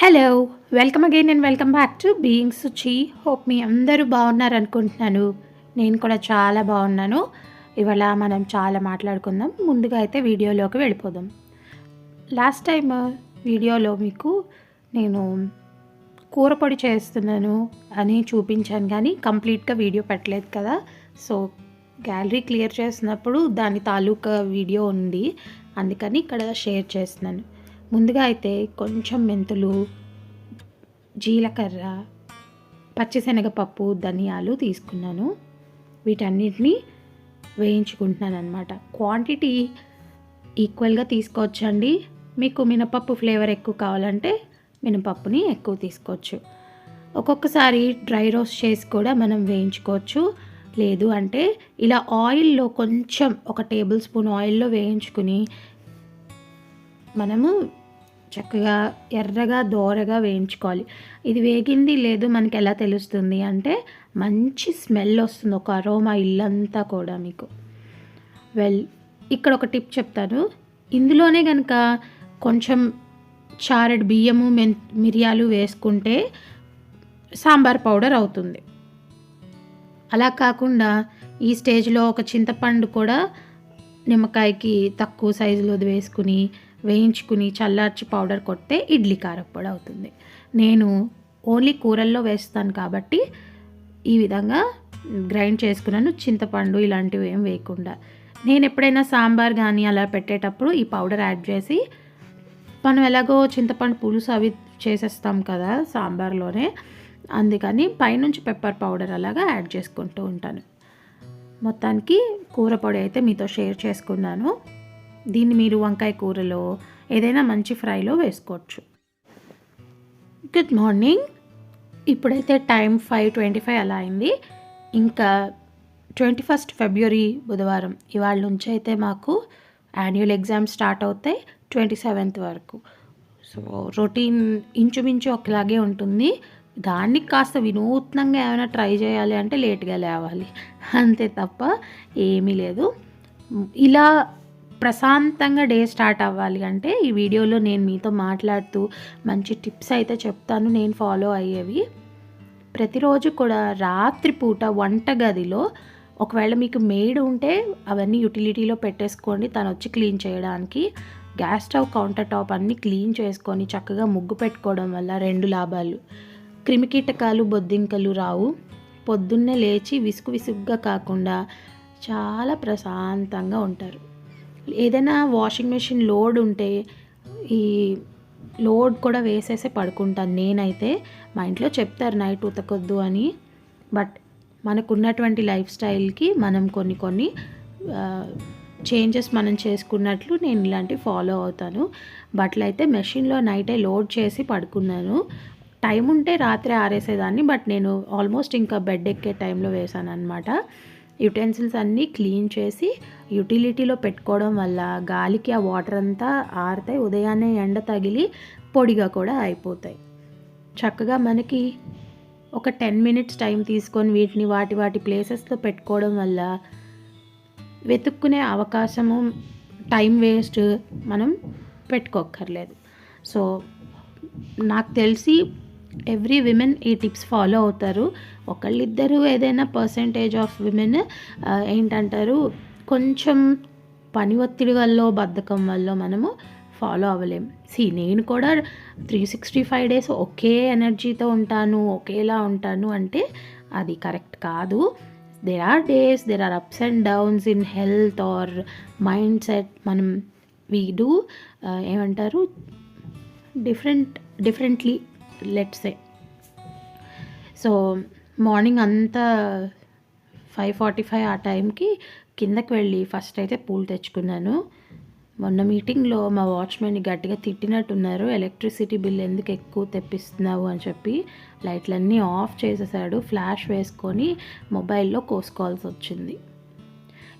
Hello welcome again and welcome back to being Suchi hope మీ అందరూ బాగున్నారు అనుకుంటున్నాను నేను కూడా చాలా బాగున్నాను. ఇవాళ మనం చాలా మాట్లాడుకుందాం. ముందుగా అయితే వీడియోలోకి వెళ్ళిపోదాం. లాస్ట్ టైం వీడియోలో మీకు నేను కూర పొడి చేస్తున్నాను అని చూపించాను కానీ కంప్లీట్గా వీడియో పెట్టలేదు కదా. సో గ్యాలరీ క్లియర్ చేసినప్పుడు దాని తాలూకా వీడియో ఉంది. అందుకని ఇక్కడ షేర్ చేస్తున్నాను. ముందుగా అయితే కొంచెం మెంతులు జీలకర్ర పచ్చిశనగపప్పు ధనియాలు తీసుకున్నాను. వీటన్నిటిని వేయించుకుంటున్నాను అనమాట క్వాంటిటీ ఈక్వల్గా తీసుకోవచ్చండి. మీకు మినపప్పు ఫ్లేవర్ ఎక్కువ కావాలంటే మినపప్పుని ఎక్కువ తీసుకోవచ్చు. ఒక్కొక్కసారి డ్రై రోస్ట్ చేసి కూడా మనం వేయించుకోవచ్చు. లేదు అంటే ఇలా ఆయిల్లో కొంచెం ఒక టేబుల్ స్పూన్ ఆయిల్లో వేయించుకుని మనము చక్కగా ఎర్రగా దోరగా వేయించుకోవాలి. ఇది వేగింది లేదు మనకి ఎలా తెలుస్తుంది అంటే మంచి స్మెల్ వస్తుంది ఒక అరోమా ఇల్లంతా కూడా మీకు. వెల్ ఇక్కడ ఒక టిప్ చెప్తాను. ఇందులోనే కనుక కొంచెం చారెడ్ బియ్యము మెన్ మిరియాలు వేసుకుంటే సాంబార్ పౌడర్ అవుతుంది. అలా కాకుండా ఈ స్టేజ్లో ఒక చింతపండు కూడా నిమ్మకాయకి తక్కువ సైజులో వేసుకుని వేయించుకుని చల్లార్చి పౌడర్ కొడితే ఇడ్లీ కారప్పొడి అవుతుంది. నేను ఓన్లీ కూరల్లో వేస్తాను కాబట్టి ఈ విధంగా గ్రైండ్ చేసుకున్నాను. చింతపండు ఇలాంటివి ఏం వేయకుండా. నేను ఎప్పుడైనా సాంబార్ కానీ అలా పెట్టేటప్పుడు ఈ పౌడర్ యాడ్ చేసి మనం ఎలాగో చింతపండు పులుసు అవి చేసేస్తాం కదా సాంబార్లోనే. అందుకని పైనుంచి పెప్పర్ పౌడర్ అలాగా యాడ్ చేసుకుంటూ ఉంటాను. మొత్తానికి కూర పొడి అయితే మీతో షేర్ చేసుకున్నాను. దీన్ని మీరు వంకాయ కూరలో ఏదైనా మంచి ఫ్రైలో వేసుకోవచ్చు. గుడ్ మార్నింగ్ ఇప్పుడైతే టైం ఫైవ్ ట్వంటీ ఫైవ్ అలా అయింది. ఇంకా ట్వంటీ ఫస్ట్ ఫిబ్రవరి బుధవారం. ఇవాళ నుంచి అయితే మాకు యాన్యువల్ ఎగ్జామ్స్ స్టార్ట్ అవుతాయి ట్వంటీ సెవెంత్ వరకు. సో రొటీన్ ఇంచుమించు ఒకలాగే ఉంటుంది. దానికి కాస్త వినూత్నంగా ఏమైనా ట్రై చేయాలి అంటే లేట్గా లేవాలి. అంతే తప్ప ఏమీ లేదు. ఇలా ప్రశాంతంగా డే స్టార్ట్ అవ్వాలి అంటే ఈ వీడియోలో నేను మీతో మాట్లాడుతూ మంచి టిప్స్ అయితే చెప్తాను. నేను ఫాలో అయ్యేవి. ప్రతిరోజు కూడా రాత్రిపూట వంటగదిలో ఒకవేళ మీకు మేడ్ ఉంటే అవన్నీ యూటిలిటీలో పెట్టేసుకోండి. తను వచ్చి క్లీన్ చేయడానికి గ్యాస్ స్టవ్ కౌంటర్ టాప్ అన్నీ క్లీన్ చేసుకొని చక్కగా ముగ్గు పెట్టుకోవడం వల్ల రెండు లాభాలు. క్రిమికీటకాలు బొద్దింకలు రావు. పొద్దున్నే లేచి విసుగు విసుగ్గా కాకుండా చాలా ప్రశాంతంగా ఉంటారు. ఏదైనా వాషింగ్ మెషిన్ లోడ్ ఉంటే ఈ లోడ్ కూడా వేసేసి పడుకుంటాను నేనైతే. మా ఇంట్లో చెప్తారు నైట్ ఉతకొద్దు అని. బట్ మనకున్నటువంటి లైఫ్ స్టైల్కి మనం కొన్ని కొన్ని చేంజెస్ మనం చేసుకున్నట్లు నేను ఇలాంటివి ఫాలో అవుతాను. బట్టలు అయితే మెషిన్లో నైటే లోడ్ చేసి పడుకున్నాను. టైం ఉంటే రాత్రి ఆరేసేదాన్ని బట్ నేను ఆల్మోస్ట్ ఇంకా బెడ్ ఎక్కే టైంలో వేసాను అనమాట యుటెన్సిల్స్ అన్నీ క్లీన్ చేసి యూటిలిటీలో పెట్టుకోవడం వల్ల గాలికి ఆ వాటర్ అంతా ఆరుతాయి. ఉదయాన్నే ఎండ తగిలి పొడిగా కూడా అయిపోతాయి. చక్కగా మనకి ఒక టెన్ మినిట్స్ టైం తీసుకొని వీటిని వాటి వాటి ప్లేసెస్లో పెట్టుకోవడం వల్ల వెతుక్కునే అవకాశము టైం వేస్ట్ మనం పెట్టుకోక్కర్లేదు. సో నాకు తెలిసి ఎవ్రీ విమెన్ ఈ టిప్స్ ఫాలో అవుతారు. ఒకళ్ళిద్దరూ ఏదైనా పర్సంటేజ్ ఆఫ్ విమెన్ ఏంటంటారు కొంచెం పని ఒత్తిడి వల్ల బద్ధకం వల్ల మనము ఫాలో అవ్వలేం. సి నేను కూడా త్రీ సిక్స్టీ ఫైవ్ డేస్ ఒకే ఎనర్జీతో ఉంటాను ఒకేలా ఉంటాను అంటే అది కరెక్ట్ కాదు. There are days there are ups and downs in health or mindset మనం వీ డూ ఏమంటారు different differently let's a so morning అంతా ఫైవ్ ఫార్టీ ఫైవ్ ఆ టైంకి కిందకి వెళ్ళి ఫస్ట్ అయితే పూలు తెచ్చుకున్నాను. మొన్న మీటింగ్లో మా వాచ్మెన్ని గట్టిగా తిట్టినట్టున్నారు. ఎలక్ట్రిసిటీ బిల్ ఎందుకు ఎక్కువ తెప్పిస్తున్నావు? అని చెప్పి లైట్లన్నీ ఆఫ్ చేసేసాడు. ఫ్లాష్ వేసుకొని మొబైల్లో కోసుకోవాల్సి వచ్చింది.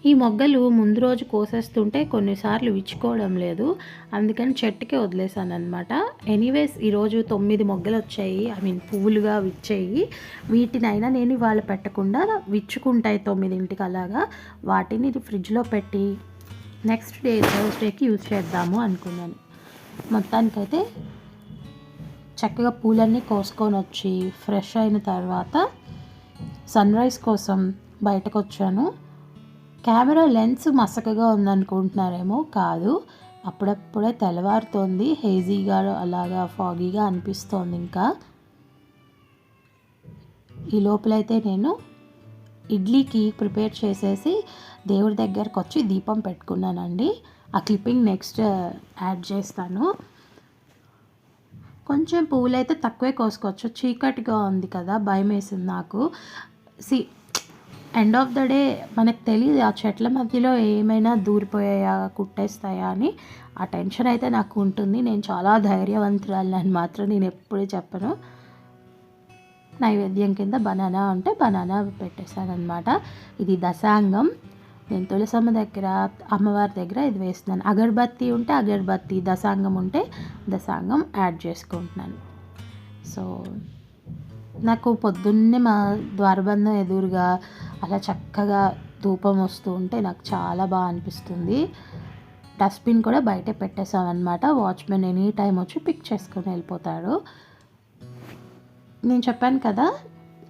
ఈ మొగ్గలు ముందు రోజు కోసేస్తుంటే కొన్నిసార్లు విచ్చుకోవడం లేదు. అందుకని చెట్టుకే వదిలేసాను అనమాట ఎనీవేస్ ఈరోజు తొమ్మిది మొగ్గలు వచ్చాయి ఐ మీన్ పువ్వులుగా విచ్చాయి. వీటినైనా నేను ఇవాళ పెట్టకుండా విచ్చుకుంటాయి తొమ్మిదింటికి అలాగా. వాటిని ఫ్రిడ్జ్లో పెట్టి నెక్స్ట్ డే థర్స్డేకి యూజ్ చేద్దాము అనుకున్నాను. మొత్తానికైతే చక్కగా పూలన్నీ కోసుకొని వచ్చి ఫ్రెష్ అయిన తర్వాత సన్ రైజ్ కోసం బయటకు వచ్చాను కెమెరా లెన్స్ మసకగా ఉందనుకుంటున్నారేమో కాదు. అప్పుడప్పుడే తెల్లవారుతోంది. హేజీగా అలాగా ఫాగీగా అనిపిస్తోంది ఇంకా. ఈ లోపలైతే నేను ఇడ్లీకి ప్రిపేర్ చేసేసి దేవుడి దగ్గరకు వచ్చి దీపం పెట్టుకున్నానండి. ఆ క్లిప్పింగ్ నెక్స్ట్ యాడ్ చేస్తాను. కొంచెం పువ్వులు అయితే తక్కువే కోసుకోవచ్చు. చీకటిగా ఉంది కదా భయం వేసింది నాకు. See end of the day మనకు తెలియదు ఆ చెట్ల మధ్యలో ఏమైనా దూరిపోయాయా కుట్టేస్తాయా అని. ఆ టెన్షన్ అయితే నాకు ఉంటుంది. నేను చాలా ధైర్యవంతురాలని మాత్రం నేను ఎప్పుడూ చెప్పను. నైవేద్యం కింద బనానా ఉంటే బనానా పెట్టేశాను అనమాట ఇది దశాంగం. నేను తులసమ్మ దగ్గర అమ్మవారి దగ్గర ఇది వేస్తున్నాను. అగర్బత్తి ఉంటే అగర్బత్తి దశాంగం ఉంటే దశాంగం యాడ్ చేసుకుంటున్నాను. సో నాకు పొద్దున్నే మా ద్వారబంధం ఎదురుగా అలా చక్కగా ధూపం వస్తూ ఉంటే నాకు చాలా బాగా అనిపిస్తుంది. డస్ట్బిన్ కూడా బయట పెట్టేసాం వాచ్మెన్ ఎనీ టైం వచ్చి పిక్ చేసుకొని వెళ్ళిపోతాడు. నేను చెప్పాను కదా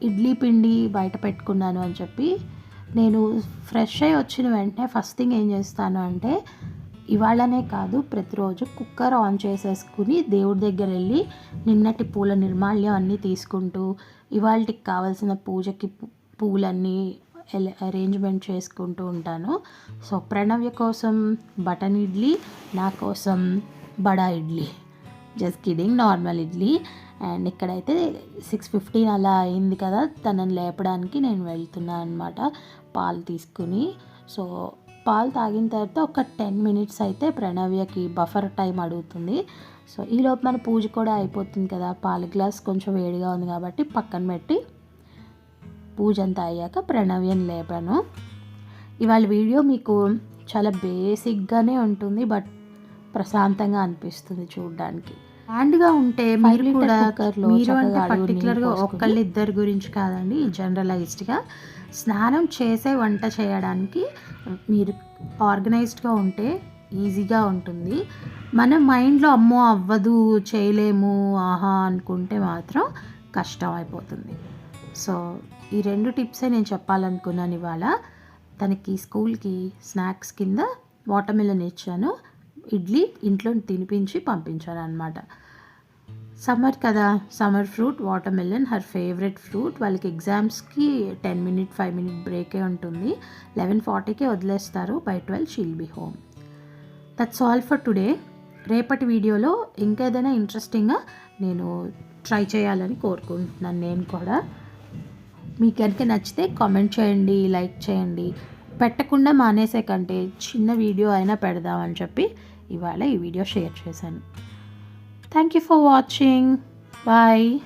ఇడ్లీ పిండి బయట పెట్టుకున్నాను అని చెప్పి. నేను ఫ్రెష్ అయ్యి వచ్చిన వెంటనే ఫస్ట్ థింగ్ ఏం చేస్తాను అంటే ఇవాళనే కాదు ప్రతిరోజు కుక్కర్ ఆన్ చేసేసుకుని దేవుడి దగ్గర వెళ్ళి నిన్నటి పూల నిర్మాల్యం అన్నీ తీసుకుంటూ ఇవాళకి కావాల్సిన పూజకి పూలన్నీ అరేంజ్మెంట్ చేసుకుంటూ ఉంటాను. సో ప్రణవ్య కోసం బటన్ ఇడ్లీ నా కోసం బడా idli. Just kidding normal idli. And ఇక్కడైతే సిక్స్ ఫిఫ్టీన్ అలా అయింది కదా తనని లేపడానికి నేను వెళ్తున్నాను అనమాట పాలు తీసుకుని. సో పాలు తాగిన తర్వాత ఒక టెన్ మినిట్స్ అయితే ప్రణవ్యకి బఫర్ టైం అడుగుతుంది. సో ఈలోపు మన పూజ కూడా అయిపోతుంది కదా. పాల గ్లాస్ కొంచెం వేడిగా ఉంది కాబట్టి పక్కన పెట్టి పూజ అంతా అయ్యాక ప్రణవ్యం లేపాను. ఇవాళ వీడియో మీకు చాలా బేసిక్గానే ఉంటుంది బట్ ప్రశాంతంగా అనిపిస్తుంది చూడడానికి. హ్యాండ్గా ఉంటే మీరు కూడా మీరు అంటే పర్టికులర్గా ఒక్కళ్ళు ఇద్దరు గురించి కాదండి జనరలైజ్డ్గా స్నానం చేసే వంట చేయడానికి మీరు ఆర్గనైజ్డ్గా ఉంటే ఈజీగా ఉంటుంది. మన మైండ్లో అమ్మో అవ్వదు చేయలేము ఆహా అనుకుంటే మాత్రం కష్టం అయిపోతుంది. సో ఈ రెండు టిప్సే నేను చెప్పాలనుకున్నాను ఇవాళ. తనకి స్కూల్కి స్నాక్స్ కింద వాటర్ మిలన్ ఇచ్చాను. ఇడ్లీ ఇంట్లో తినిపించి పంపించాను అనమాట సమ్మర్ కదా summer fruit watermelon her favourite fruit. వాళ్ళకి ఎగ్జామ్స్కి టెన్ మినిట్ ఫైవ్ మినిట్ బ్రేకే ఉంటుంది. లెవెన్ ఫార్టీకే వదిలేస్తారు by twelve she'll be home. That's all for today రేపటి వీడియోలో ఇంకేదైనా ఇంట్రెస్టింగ్గా నేను ట్రై చేయాలని కోరుకుంటున్నాను నేను కూడా. మీకు కనుక నచ్చితే కామెంట్ చేయండి లైక్ చేయండి. పెట్టకుండా మానేసే కంటే చిన్న వీడియో అయినా పెడదామని చెప్పి ఇవాళ ఈ వీడియో షేర్ చేశాను. Thank you for watching bye